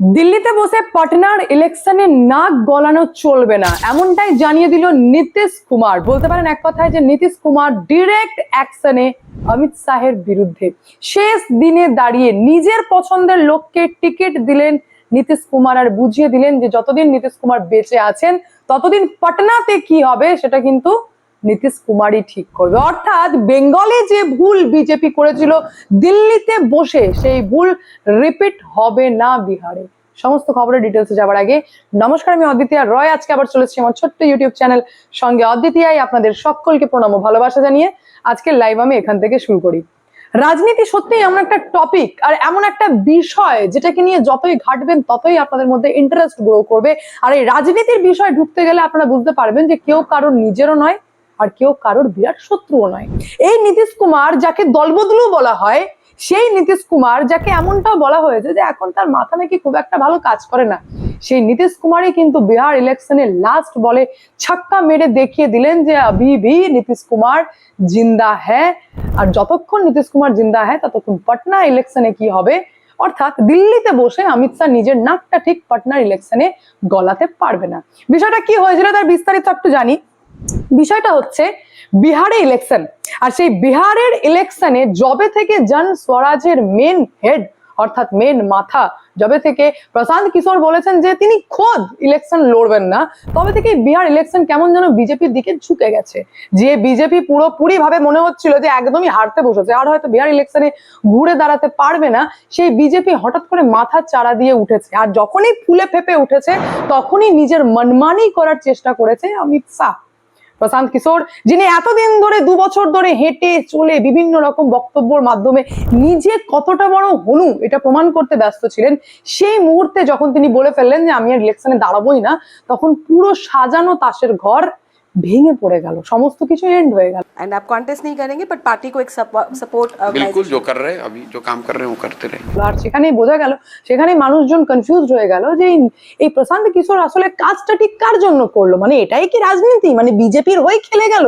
দিল্লিতে বসে পাটনার ইলেকশনে নাক গলানো চলবে না, এমনটাই জানিয়ে দিল নীতিশ কুমার। বলতে পারেন এক কথায় যে নীতিশ কুমার ডিরেক্ট অ্যাকশনে অমিত শাহের বিরুদ্ধে। শেষ দিনে দাঁড়িয়ে নিজের পছন্দের লোককে টিকিট দিলেন নীতিশ কুমার আর বুঝিয়ে দিলেন যে যতদিন নীতিশ কুমার বেঁচে আছেন, ততদিন পাটনাতে কি হবে সেটা কিন্তু নীতিশ কুমারই ঠিক করবে। অর্থাৎ বেঙ্গলে যে ভুল বিজেপি করেছিল, দিল্লিতে বসে সেই ভুল রিপিট হবে না বিহারে। সমস্ত খবরের ডিটেলসে যাওয়ার আগে, নমস্কার, আমি অদ্বিতীয়া রয়। আজকে আবার চলেছি আমার ছোট্ট ইউটিউব চ্যানেল সঙ্গে। অদ্বিতীয়াই আপনাদের সকলকে প্রণাম ও ভালোবাসা জানিয়ে আজকে লাইভ আমি এখান থেকে শুরু করি। রাজনীতি সত্যিই এমন একটা টপিক আর এমন একটা বিষয় যেটাকে নিয়ে যতই ঘাটবেন, ততই আপনাদের মধ্যে ইন্টারেস্ট গ্রো করবে। আর এই রাজনীতির বিষয় ঢুকতে গেলে আপনারা বুঝতে পারবেন যে কেউ কারোর নিজেরও নয় আর কেউ কারোর বিরাট শত্রুও নয়। এই নীতিশ কুমার যাকে দলবদলু বলা হয়, সেই নীতিশ কুমার যাকে এমনটা বলা হয়েছে যে এখন তার মাথা নাকি খুব একটা ভালো কাজ করে না। সেই নীতিশ কুমারই কিন্তু বিহার ইলেকশনে লাস্ট বলে ছাক্কা মেরে দেখিয়ে দিলেন যে আবি ভি নীতিশ কুমার, জিন্দা হ্যাঁ। আর যতক্ষণ নীতিশ কুমার জিন্দা হ্যাঁ ততক্ষণ পাটনা ইলেকশনে কি হবে? অর্থাৎ দিল্লিতে বসে অমিত শাহ নিজের নাকটা ঠিক পাটনার ইলেকশনে গলাতে পারবে না। বিষয়টা কি হয়েছিল তার বিস্তারিত একটু জানি। বিষয়টা হচ্ছে বিহারে ইলেকশন আর সেই বিহারের ইলেকশনে জবে থেকে জন স্বরাজের মেন হেড অর্থাৎ মেন মাথা জবে থেকে প্রশান্ত কিশোর বলেছেন যে তিনি খোদ ইলেকশন লড়বেন না, তবে থেকে বিহার ইলেকশন কেমন যেন বিজেপির দিকে ঝুঁকে গেছে। যে বিজেপি পুরোপুরি ভাবে মনে হচ্ছিল যে একদমই হারতে বসেছে, আর হয়তো বিহার ইলেকশনে ঘুরে দাঁড়াতে পারবে না, সেই বিজেপি হঠাৎ করে মাথার চারা দিয়ে উঠেছে। আর যখনই ফুলে ফেপে উঠেছে, তখনই নিজের মনমানি করার চেষ্টা করেছে অমিত শাহ। প্রশান্ত কিশোর, যিনি এতদিন ধরে দু বছর ধরে হেঁটে চলে বিভিন্ন রকম বক্তব্যর মাধ্যমে নিজে কতটা বড় হনু এটা প্রমাণ করতে ব্যস্ত ছিলেন। সেই মুহূর্তে যখন তিনি বলে ফেললেন যে আমি আর ইলেকশনে দাঁড়াবোই না, তখন পুরো সাজানো তাসের ঘর ভেঙে পড়ে গেল সমস্ত কিছু এন্ড হয়ে গেল एंड आप कॉन्टेस्ट नहीं करेंगे बट पार्टी को एक सपोर्ट बिल्कुल जो कर रहे हैं अभी जो काम कर रहे हैं वो करते रहे আর সেখানেই বোঝা গেল সেখানে মানুষজন কনফিউজ হয়ে গেল যে এই- এই প্রশান্ত কিশোর আসলে কাজটা ঠিক কার জন্য করলো মানে এটাই কি রাজনীতি মানে বিজেপির হয়ে খেলে গেল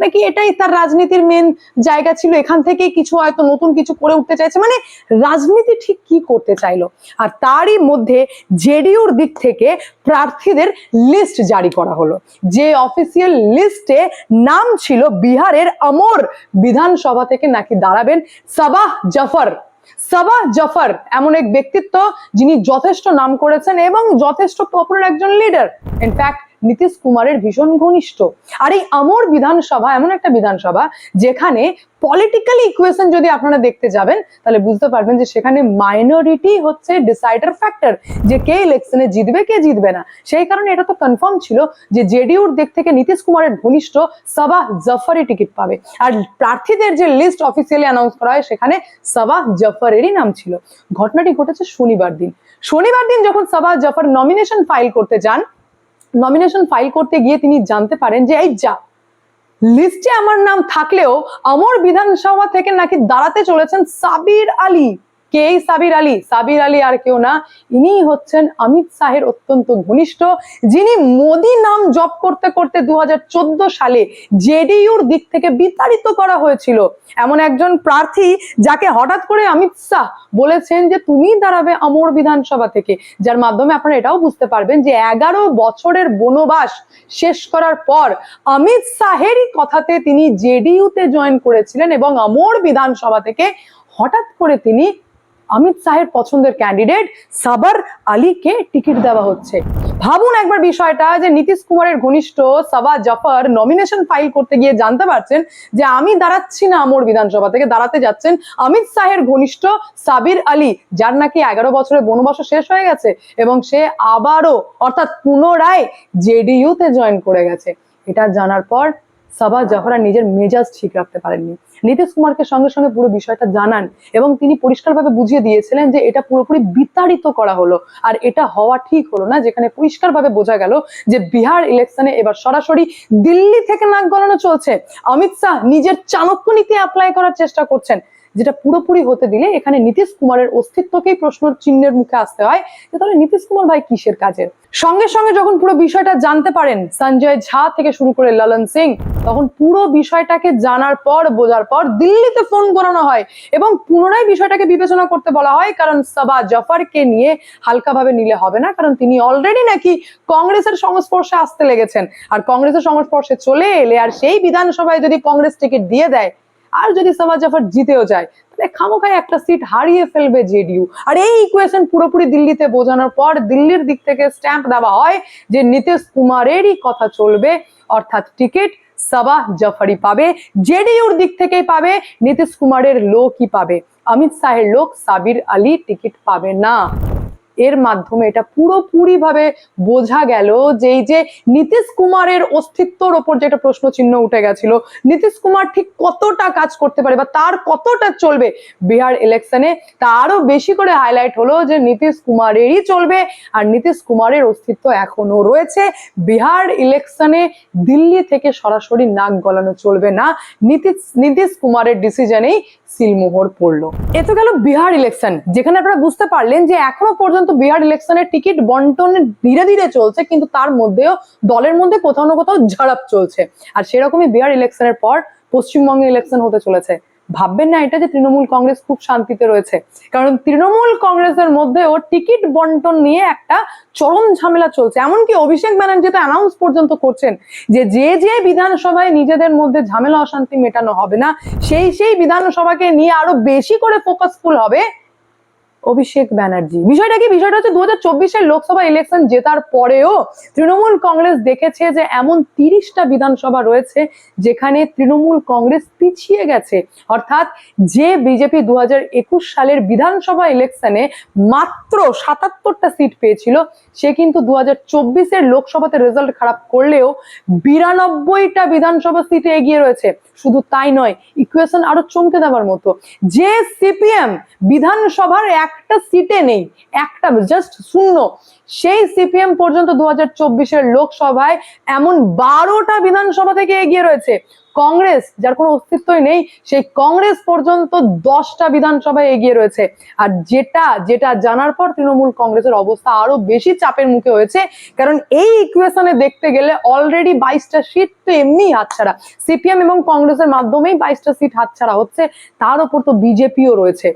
নাকি এটাই তার রাজনীতির মেন জায়গা ছিল? এখান থেকেই কিছু হয়তো নতুন কিছু করে উঠতে চাইছে। মানে রাজনীতি ঠিক কি করতে চাইলো? আর তারই মধ্যে জেডিইউর দিক থেকে প্রার্থীদের লিস্ট জারি করা হলো। যে অফিসিয়াল লিস্টে নাম ছিল বিহারের আমর বিধানসভা থেকে নাকি দাঁড়াবেন সাবাহ জাফর। সাবাহ জাফর এমন এক ব্যক্তিত্ব যিনি যথেষ্ট নাম করেছেন এবং যথেষ্ট পপুলার একজন লিডার ইনফ্যাক্ট নীতিশ কুমারের ভীষণ ঘনিষ্ঠ। আর এই আমর বিধানসভা, এমন একটা বিধানসভা, যেখানে পলিটিক্যালি ইকুয়েশন যদি আপনারা দেখতে যাবেন, তাহলে বুঝতে পারবেন যে সেখানে মাইনরিটি হচ্ছে ডিসাইডার ফ্যাক্টর যে কে ইলেকশনে জিতবে, কে জিতবে না। সেই কারণে এটা তো কনফার্ম ছিল যে জেডিউর দিক থেকে নীতিশ কুমারের ঘনিষ্ঠ সাবাহ জাফরই টিকিট পাবে। আর প্রার্থীদের যে লিস্ট অফিসিয়ালি অ্যানাউন্স করা হয়, সেখানে সাবাহ জাফরেরই নাম ছিল। ঘটনাটি ঘটেছে শনিবার দিন। শনিবার দিন যখন সাবাহ জাফর নমিনেশন ফাইল করতে যান নমিনেশন ফাইল করতে গিয়ে তিনি জানতে পারেন যে, এই যা লিস্টে আমার নাম থাকলেও, আমার বিধানসভা থেকে নাকি দাঁড়াতে চলেছেন সাবির আলী। কে এই সাবির আলী? সাবির আলী আর কেউ না। ইনি হচ্ছেন অমিত শাহের অত্যন্ত ঘনিষ্ঠ, যিনি মোদি নাম জপ করতে করতে দুহাজার চোদ্দ সালে জেডিইউর দিক থেকে বিতাড়িত করা হয়েছিল। এমন একজন প্রার্থী যাকে হঠাৎ করে অমিত শাহ বলেছেন যে, তুমি দাঁড়াবে আমর বিধানসভা থেকে। যার মাধ্যমে আপনারা এটাও বুঝতে পারবেন যে, এগারো বছরের বনবাস শেষ করার পর অমিত শাহেরই কথাতে তিনি জেডিইউতে জয়েন করেছিলেন এবং আমর বিধানসভা থেকে হঠাৎ করে তিনি অমিত শাহের পছন্দের ক্যান্ডিডেট সাবার আলীকে টিকিট দেওয়া হচ্ছে। ভাবুন একবার বিষয়টা যে নীতিশ কুমারের ঘনিষ্ঠ সাবা জাফর নমিনেশন ফাইল করতে গিয়ে জানতে পারছেন যে আমি দাঁড়াচ্ছি না আমর বিধানসভা থেকে, দাঁড়াতে যাচ্ছেন অমিত শাহের ঘনিষ্ঠ সাবির আলী, যার নাকি এগারো বছরের বনবাস শেষ হয়ে গেছে এবং সে আবারও অর্থাৎ পুনরায় জেডিইউতে জয়েন করে গেছে। এটা জানার পর সাবা আর নিজের মেজাজ ঠিক রাখতে পারেননি। নীতিশ কুমারকে সঙ্গে সঙ্গে পুরো বিষয়টা জানান এবং তিনি পরিষ্কারভাবে বুঝিয়ে দিয়েছিলেন যে এটা পুরোপুরি বিতাড়িত করা হলো আর এটা হওয়া ঠিক হলো না, যেখানে পরিষ্কারভাবে বোঝা গেল যে বিহার ইলেকশনে এবার সরাসরি দিল্লি থেকে নাক গলানো চলছে। অমিত শাহ নিজের চাণক্য নীতি অ্যাপ্লাই করার চেষ্টা করছেন, যেটা পুরোপুরি হতে দিলে এখানে নীতিশ কুমারের অস্তিত্বকেই প্রশ্ন চিহ্নের মুখে আসতে হয় যে তাহলে নীতিশ কুমার ভাই কিসের কাজের? সঙ্গে সঙ্গে যখন পুরো বিষয়টা জানতে পারেন, সঞ্জয় ঝা থেকে শুরু করে ললন সিং তখন পুরো বিষয়টাকে জানার পর, বোঝার পর দিল্লিতে ফোন করানো হয় এবং পুনরায় বিষয়টাকে বিবেচনা করতে বলা হয়, কারণ সাবা জফারকে নিয়ে হালকাভাবে নিলে হবে না, কারণ তিনি অলরেডি নাকি কংগ্রেসের সংস্পর্শে আসতে লেগেছেন। আর কংগ্রেসের সংস্পর্শে চলে এলে আর সেই বিধানসভায় যদি কংগ্রেস টিকিট দিয়ে দেয় আর যদি সাবা জাফর জিতেও যায়, তাহলে খামোখায় একটা সিট হারিয়ে ফেলবে জেডিইউ। আর এই ইকুয়েশন পুরোপুরি দিল্লিতে বোঝানোর পর দিল্লির দিক থেকে স্ট্যাম্প দেওয়া হয় যে নীতিশ কুমারেরই কথা চলবে, অর্থাৎ টিকিট সাবা জাফারি পাবে, জেডিইউর দিক থেকেই পাবে, নীতিশ কুমারের লোকই পাবে। অমিত শাহের লোক সাবির আলী টিকিট পাবে না। এর মাধ্যমে এটা পুরোপুরি ভাবে বোঝা গেল যে এই যে নীতিশ কুমারের অস্তিত্বর ওপর যেটা প্রশ্ন চিহ্ন উঠে গেছিল, নীতিশ কুমার ঠিক কতটা কাজ করতে পারে বা তার কতটা চলবে বিহার ইলেকশনে তা আরও বেশি করে হাইলাইট হলো যে নীতিশ কুমারেরই চলবে আর নীতিশ কুমারের অস্তিত্ব এখনও রয়েছে। বিহার ইলেকশনে দিল্লি থেকে সরাসরি নাক গলানো চলবে না। নীতিশ নীতিশ কুমারের ডিসিশনেই সিলমোহর পড়ল। এ তো গেল বিহার ইলেকশন যেখানে আপনারা বুঝতে পারলেন যে এখনও পর্যন্ত বিহার ইলেকশনের টিকিট বন্টন ধীরে ধীরে চলছে, কিন্তু তার মধ্যেও দলের মধ্যে কোথাও না কোথাও ঝাড়াপ চলছে। আর সেরকমই বিহার ইলেকশনের পর পশ্চিমবঙ্গে ইলেকশন হতে চলেছে। ভাববেন না এটা যে তৃণমূল কংগ্রেস খুব শান্তিতে রয়েছে। কারণ তৃণমূল কংগ্রেসের মধ্যেও টিকিট বন্টন নিয়ে একটা চরম ঝামেলা চলছে। এমনকি অভিষেক ব্যানার্জি তো অ্যানাউন্স পর্যন্ত করছেন যে যে যে বিধানসভায় নিজেদের মধ্যে ঝামেলা অশান্তি মেটানো হবে না, সেই সেই বিধানসভাকে নিয়ে আরও বেশি করে ফোকাসফুল হবে অভিষেক ব্যানার্জি। বিষয়টা কি? বিষয়টা হচ্ছে দু হাজার লোকসভা ইলেকশন জেতার পরেও তৃণমূল কংগ্রেস দেখেছে যে এমন তিরিশটা বিধানসভা রয়েছে যেখানে তৃণমূল কংগ্রেস পিছিয়ে গেছে। অর্থাৎ যে বিজেপি দু সালের বিধানসভা ইলেকশনে মাত্র সাতাত্তরটা সিট পেয়েছিল, সে কিন্তু দু হাজার লোকসভাতে রেজাল্ট খারাপ করলেও বিরানব্বইটা বিধানসভা সিটে এগিয়ে রয়েছে। শুধু তাই নয় ইকুয়েশন আরও চমকে দেওয়ার মতো। যে সিপিএম বিধানসভার একটা সিটে নেই, একটা জাস্ট শূন্য। সেই সিপিএম পর্যন্ত দু হাজার লোকসভায় এমন বারোটা বিধানসভা থেকে এগিয়ে রয়েছে। কংগ্রেস, যার কোনো অস্তিত্বই নেই, সেই কংগ্রেস পর্যন্ত দশটা বিধানসভায় এগিয়ে রয়েছে। আর যেটা যেটা জানার পর তৃণমূল কংগ্রেসের অবস্থা আরও বেশি চাপের মুখে হয়েছে, কারণ এই ইকুয়েশনে দেখতে গেলে অলরেডি বাইশটা সিট তো এমনি হাতছাড়া। সিপিএম এবং কংগ্রেসের মাধ্যমেই বাইশটা সিট হাতছাড়া হচ্ছে, তার উপর তো বিজেপিও রয়েছে।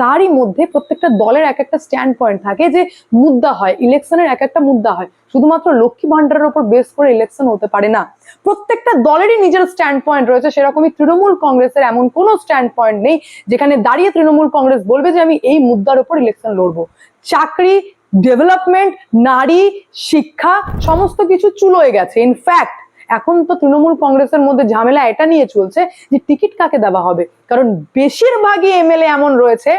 তারই মধ্যে প্রত্যেকটা দলের এক একটা স্ট্যান্ড পয়েন্ট থাকে যে মুদ্রা হয় ইলেকশনের এক একটা মুদ্রা হয়। শুধুমাত্র লক্ষ্মী ভান্ডারের উপর বেস করে ইলেকশন হতে পারে না। প্রত্যেকটা দলেরই নিজের স্ট্যান্ড পয়েন্ট রয়েছে। সেরকমই তৃণমূল কংগ্রেসের এমন কোনো স্ট্যান্ড পয়েন্ট নেই যেখানে দাঁড়িয়ে তৃণমূল কংগ্রেস বলবে যে আমি এই মুদ্রার উপর ইলেকশন লড়বো। চাকরি ডেভেলপমেন্ট নারী, শিক্ষা, সমস্ত কিছু চুলোয় গেছে। ইনফ্যাক্ট এখন তো তৃণমূল কংগ্রেসের মধ্যে ঝামেলা এটা নিয়ে চলছে যে টিকিট কাকে দেওয়া হবে? কারণ বেশিরভাগই এমএলএ এমন রয়েছে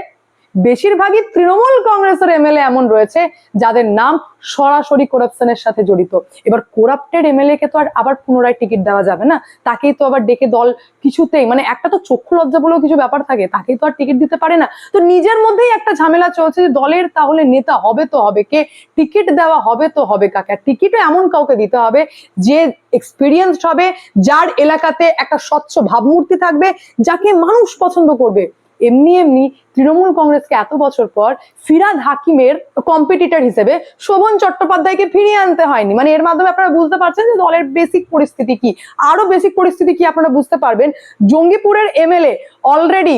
বেশিরভাগই তৃণমূল কংগ্রেসের এমএলএ এমন রয়েছে, যাদের নাম সরাসরি করাপশনের সাথে জড়িত। এবার কোরাপ্টেড এমএলএ কে তো আর আবার পুনরায় টিকিট দেওয়া যাবে না। তাকেই তো আবার ডেকে দল কিছুতেই মানে একটা তো চক্ষু লজ্জা বলেও কিছু ব্যাপার থাকে, তাকেই তো আর টিকিট দিতে পারে না। তো নিজের মধ্যেই একটা ঝামেলা চলছে যে দলের তাহলে নেতা হবে তো হবে কে, টিকিট দেওয়া হবে তো হবে কাকে, আর টিকিটও এমন কাউকে দিতে হবে যে এক্সপিরিয়েন্সড হবে, যার এলাকাতে একটা স্বচ্ছ ভাবমূর্তি থাকবে, যাকে মানুষ পছন্দ করবে। এমনি এমনি তৃণমূল কংগ্রেসকে এত বছর পর ফিরাদ হাকিমের কম্পিটিটর হিসেবে শোভন চট্টোপাধ্যায়কে ফিরিয়ে আনতে হয়নি। মানে এর মাধ্যমে আপনারা বুঝতে পারছেন যে দলের বেসিক পরিস্থিতি কি। আরও বেসিক পরিস্থিতি কি আপনারা বুঝতে পারবেন? জঙ্গিপুরের এমএলএ অলরেডি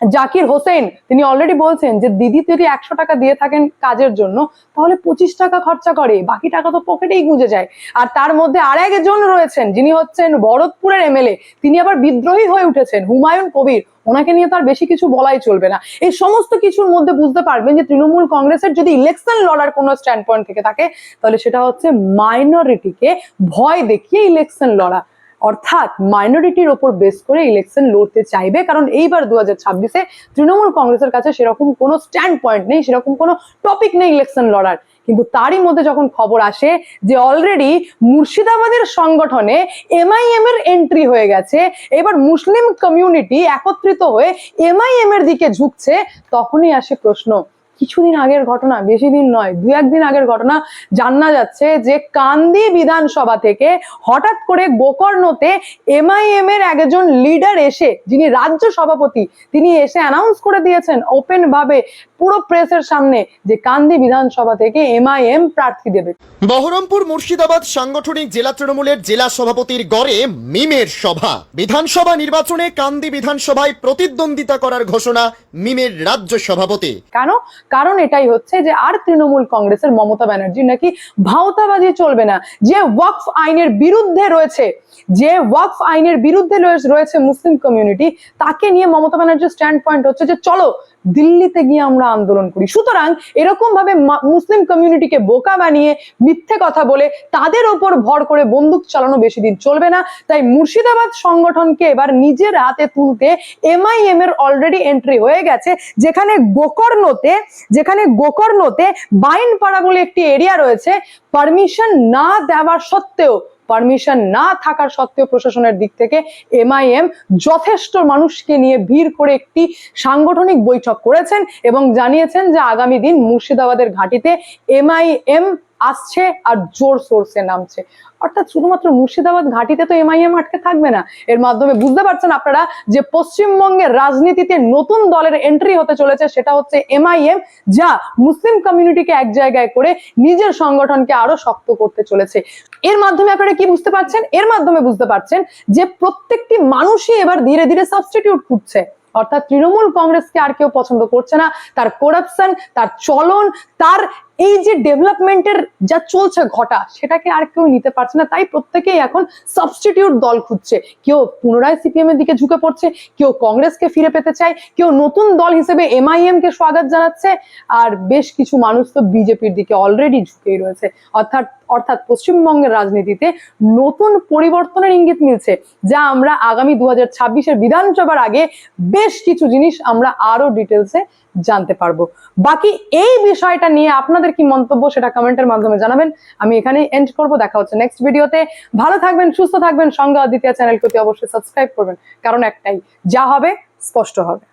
জাকির হোসেন, তিনি অলরেডি বলছেন যে, দিদি, যদি একশো টাকা দিয়ে থাকেন কাজের জন্য, তাহলে পঁচিশ টাকা খরচা করে, বাকি টাকা তো পকেটেই গুঁজে যায়। আর তার মধ্যে আর একজন রয়েছেন, যিনি হচ্ছেন ভরতপুরের এমএলএ তিনি আবার বিদ্রোহী হয়ে উঠেছেন, হুমায়ুন কবির। ওনাকে নিয়ে তো আর বেশি কিছু বলাই চলবে না। এই সমস্ত কিছুর মধ্যে বুঝতে পারবেন যে, তৃণমূল কংগ্রেসের যদি ইলেকশন লড়ার কোনো স্ট্যান্ড পয়েন্ট থেকে থাকে, তাহলে সেটা হচ্ছে মাইনরিটিকে ভয় দেখিয়ে ইলেকশন লড়া। অর্থাৎ মাইনরিটির ওপর বেস করে ইলেকশন লড়তে চাইবে। কারণ এইবার দু হাজার ছাব্বিশে তৃণমূল কংগ্রেসের কাছে সেরকম কোনো স্ট্যান্ড পয়েন্ট নেই, সেরকম কোনো টপিক নেই ইলেকশন লড়ার। কিন্তু তারই মধ্যে যখন খবর আসে যে অলরেডি মুর্শিদাবাদের সংগঠনে এমআইএম এর এন্ট্রি হয়ে গেছে, এবার মুসলিম কমিউনিটি একত্রিত হয়ে এমআইএম এর দিকে ঝুঁকছে, তখনই আসে প্রশ্ন কিছুদিন আগের ঘটনা বেশি দিন নয় দু একদিন আগের ঘটনা জানা যাচ্ছে যে কান্দি বিধানসভা থেকে হঠাৎ করে গোকর্ণতে এমআইএম এর একজন লিডার এসে যিনি রাজ্য সভাপতি তিনি এসে অ্যানাউন্স করে দিয়েছেন ওপেন ভাবে পুরো প্রেসের সামনে যে কান্দি বিধানসভা থেকে এমআইএম প্রার্থী দেবে। বহরমপুর মুর্শিদাবাদ সাংগঠনিক জেলা তৃণমূলের জেলা সভাপতির গড়ে মিমের সভা। বিধানসভা নির্বাচনে কান্দি বিধানসভায় প্রতিদ্বন্দ্বিতা করার ঘোষণা মিমের রাজ্য সভাপতি। কেন? কারণ এটাই হচ্ছে যে আর তৃণমূল কংগ্রেসের মমতা ব্যানার্জি নাকি ভাওতাবাজি চলবে না। যে ওয়াকফ আইনের বিরুদ্ধে রয়েছে, যে ওয়াকফ আইনের বিরুদ্ধে রয়ে- রয়েছে মুসলিম কমিউনিটি তাকে নিয়ে মমতা ব্যানার্জির স্ট্যান্ড পয়েন্ট হচ্ছে যে চলো দিল্লিতে গিয়ে আমরা আন্দোলন করি। সুতরাং এরকম ভাবে মুসলিম কমিউনিটিকে বোকা বানিয়ে মিথ্যে কথা বলে তাদের ওপর ভর করে বন্দুক চালানো বেশি দিন চলবে না। তাই মুর্শিদাবাদ সংগঠনকে এবার নিজের হাতে তুলতে এমআইএম এর অলরেডি এন্ট্রি হয়ে গেছে, যেখানে গোকর্ণতে যেখানে গোকর্ণতে বাইনপাড়া বলে একটি এরিয়া রয়েছে পারমিশন না দেওয়ার সত্ত্বেও পারমিশন না থাকার সত্ত্বেও প্রশাসনের দিক থেকে এমআইএম যথেষ্ট মানুষকে নিয়ে ভিড় করে একটি সাংগঠনিক বৈঠক করেছেন এবং জানিয়েছেন যে আগামী দিন মুর্শিদাবাদের ঘাটিতে এমআইএম আসছে আর জোর সোর্সে নামছে। অর্থাৎ শুধুমাত্র মুর্শিদাবাদ ঘাটিতে তো এমআইএম আটকে থাকবে না। এর মাধ্যমে বুঝতে পারছেন আপনারা যে পশ্চিমবঙ্গের রাজনীতিতে নতুন দলের এন্ট্রি হতে চলেছে, সেটা হচ্ছে এমআইএম যা মুসলিম কমিউনিটিকে এক জায়গায় করে নিজের সংগঠনকে আরও শক্ত করতে চলেছে। এর মাধ্যমে আপনারা কি বুঝতে পারছেন? এর মাধ্যমে বুঝতে পারছেন যে প্রত্যেকটি মানুষই এবার ধীরে ধীরে সাবস্টিটিউট খুঁজছে। অর্থাৎ তৃণমূল কংগ্রেসকে আর কেউ পছন্দ করছে না। তার করাপশন তার চলন, তার এই যে ডেভেলপমেন্টের যা চলছে ঘটা, সেটাকে আর কেউ নিতে পারছে না। তাই প্রত্যেকেই এখন সাবস্টিটিউট দল খুঁজছে। কেউ পুনরায় সিপিএম এর দিকে ঝুঁকে পড়ছে, কেউ কংগ্রেসকে ফিরে পেতে চায়, কেউ নতুন দল হিসেবে এমআইএম কে স্বাগত জানাচ্ছে, আর বেশ কিছু মানুষ তো বিজেপির দিকে অলরেডি ঝুঁকেই রয়েছে। অর্থাৎ অর্থাৎ পশ্চিমবঙ্গের রাজনীতিতে নতুন পরিবর্তনের ইঙ্গিত মিলছে, যা আমরা আগামী দু হাজার বিধানসভার আগে বেশ কিছু জিনিস আমরা আরও ডিটেলসে জানতে পারব। বাকি এই বিষয়টা নিয়ে আপনাদের কি মন্তব্য সেটা কমেন্টের মাধ্যমে জানাবেন। আমি এখানেই এন্ড করব, দেখা হচ্ছে নেক্সট ভিডিওতে ভালো থাকবেন, সুস্থ থাকবেন, সঙ্গে অদ্বিতীয় চ্যানেলকে অবশ্যই সাবস্ক্রাইব করবেন, কারণ একটাই, যা হবে, স্পষ্ট হবে।